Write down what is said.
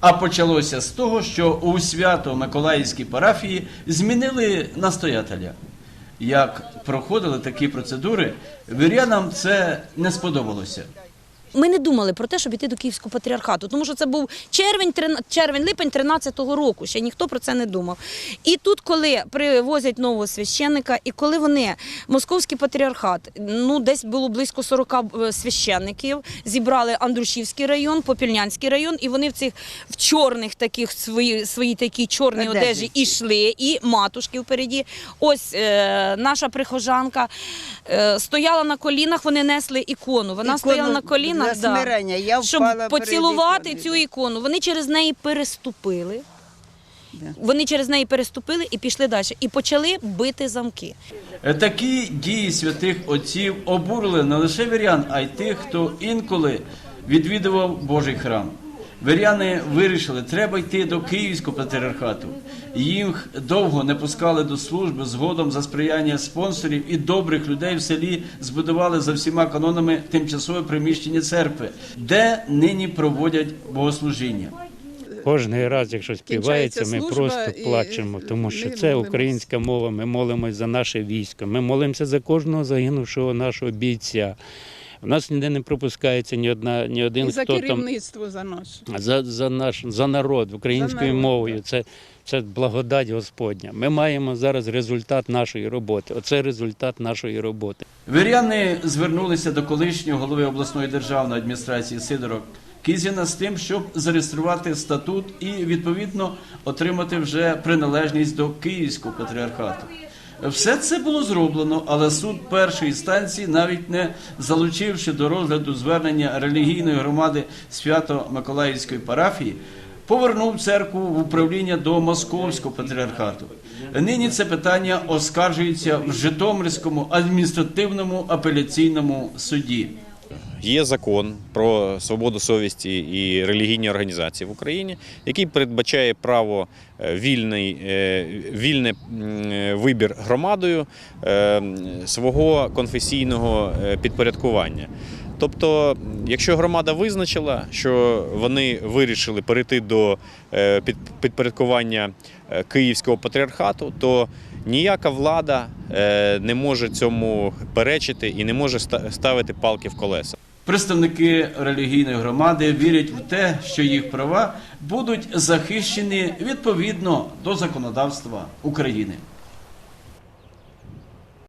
А почалося з того, що у свято-Миколаївській парафії змінили настоятеля. Як проходили такі процедури, вірянам це не сподобалося. Ми не думали про те, щоб іти до Київського патріархату, тому що це був червень, червень-липень 13-го року. Ще ніхто про це не думав. І тут, коли привозять нового священника, і коли вони московський патріархат, ну десь було близько 40 е, священників, зібрали Андрушівський район, Попільнянський район, і вони в цих в чорних таких свої, свої такі чорні Одежі. одежі ішли, і матушки впереді. Ось е, наша прихожанка е, стояла на колінах, вони несли ікону. Вона Ікону стояла на колінах. Для смирення. Я щоб впала поцілувати цю ікону. Вони через неї переступили. Да. Вони через неї переступили і пішли далі. І почали бити замки. Е, Такі дії святих отців обурили не лише вірян, а й тих, хто інколи відвідував Божий храм. Віряни вирішили, треба йти до Київського патріархату. Їх довго не пускали до служби. Згодом за сприяння спонсорів і добрих людей в селі збудували за всіма канонами тимчасове приміщення церкви, де нині проводять богослужіння. Кожний раз, якщо співається, ми просто і плачемо, тому що це українська мова. Ми молимось за наше військо. Ми молимося за кожного загинувшого нашого бійця. У нас ніде не пропускається ні одна, ні один І за хто там керівництво за наше. за, за наш за народ українською народ, мовою. Це, це благодать Господня. Ми маємо зараз результат нашої роботи. Оце результат нашої роботи. Віряни звернулися до колишнього голови обласної державної адміністрації Сидора Кізіна з тим, щоб зареєструвати статут і відповідно отримати вже приналежність до Київського патріархату. Все це було зроблено, але суд першої станції, навіть не залучивши до розгляду звернення релігійної громади Свято-Миколаївської парафії, повернув церкву в управління до Московського патріархату. Нині це питання оскаржується в Житомирському адміністративному апеляційному суді. Є закон про свободу совісті і релігійні організації в Україні, який передбачає право е, вільний, е, вільне м, е, вибір громадою свого конфесійного підпорядкування. Тобто, якщо громада визначила, що вони вирішили перейти до підпорядкування Київського патріархату, то ніяка влада не може цьому перечити і не може ставити палки в колеса. Представники релігійної громади вірять в те, що їх права будуть захищені відповідно до законодавства України.